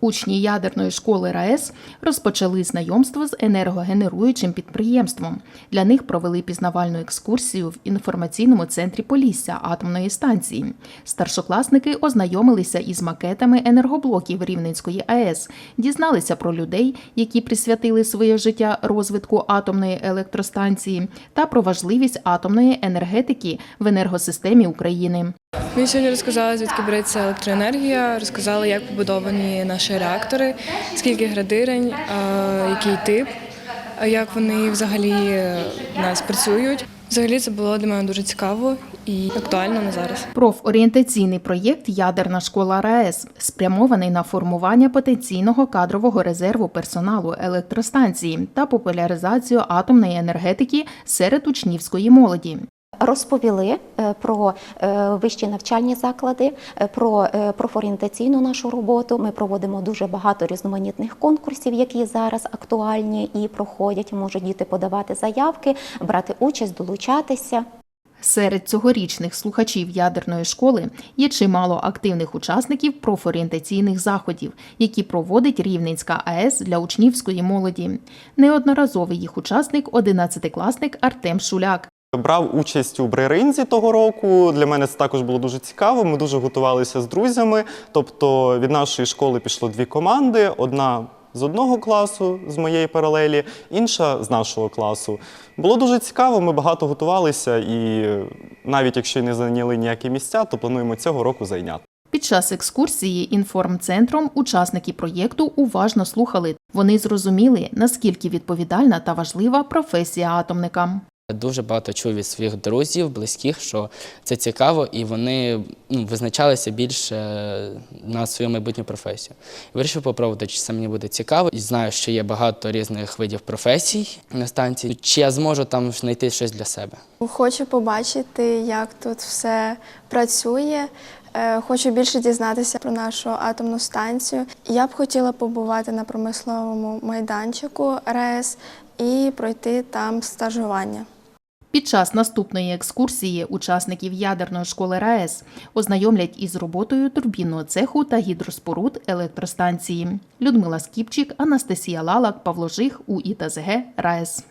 Учні ядерної школи РаЕС розпочали знайомство з енергогенеруючим підприємством. Для них провели пізнавальну екскурсію в інформаційному центрі Полісся атомної станції. Старшокласники ознайомилися із макетами енергоблоків Рівненської АЕС, дізналися про людей, які присвятили своє життя розвитку атомної електростанції, та про важливість атомної енергетики в енергосистемі України. Мені сьогодні розказали, звідки береться електроенергія, розказали, як побудовані наші реактори, скільки градирень, який тип, як вони взагалі в нас працюють. Взагалі це було для мене дуже цікаво і актуально на зараз. Профорієнтаційний проєкт Ядерна школа РаЕС спрямований на формування потенційного кадрового резерву персоналу електростанції та популяризацію атомної енергетики серед учнівської молоді. Розповіли е, про е, вищі навчальні заклади, е, про профорієнтаційну нашу роботу. Ми проводимо дуже багато різноманітних конкурсів, які зараз актуальні і проходять. Можуть діти подавати заявки, брати участь, долучатися. Серед цьогорічних слухачів ядерної школи є чимало активних учасників профорієнтаційних заходів, які проводить Рівненська АЕС для учнівської молоді. Неодноразовий їх учасник, 11-класник Артем Шуляк. Брав участь у брейринзі того року. Для мене це також було дуже цікаво. Ми дуже готувалися з друзями. Тобто від нашої школи пішло дві команди: одна з одного класу, з моєї паралелі, інша з нашого класу. Було дуже цікаво, ми багато готувалися, і навіть якщо не зайняли ніякі місця, то плануємо цього року зайняти. Під час екскурсії інформцентром учасники проєкту уважно слухали. Вони зрозуміли, наскільки відповідальна та важлива професія атомника. Дуже багато чув від своїх друзів, близьких, що це цікаво, і вони ну, визначалися більше на свою майбутню професію. Вирішив попробувати, чи це мені буде цікаво. І знаю, що є багато різних видів професій на станції. Чи я зможу там знайти щось для себе? Хочу побачити, як тут все працює. Е, Хочу більше дізнатися про нашу атомну станцію. Я б хотіла побувати на промисловому майданчику РЕС і пройти там стажування. Під час наступної екскурсії учасників ядерної школи РаЕС ознайомлять із роботою турбінного цеху та гідроспоруд електростанції. Людмила Скіпчик, Анастасія Лалак, Павло Жих, УІТАЗГ РаЕС.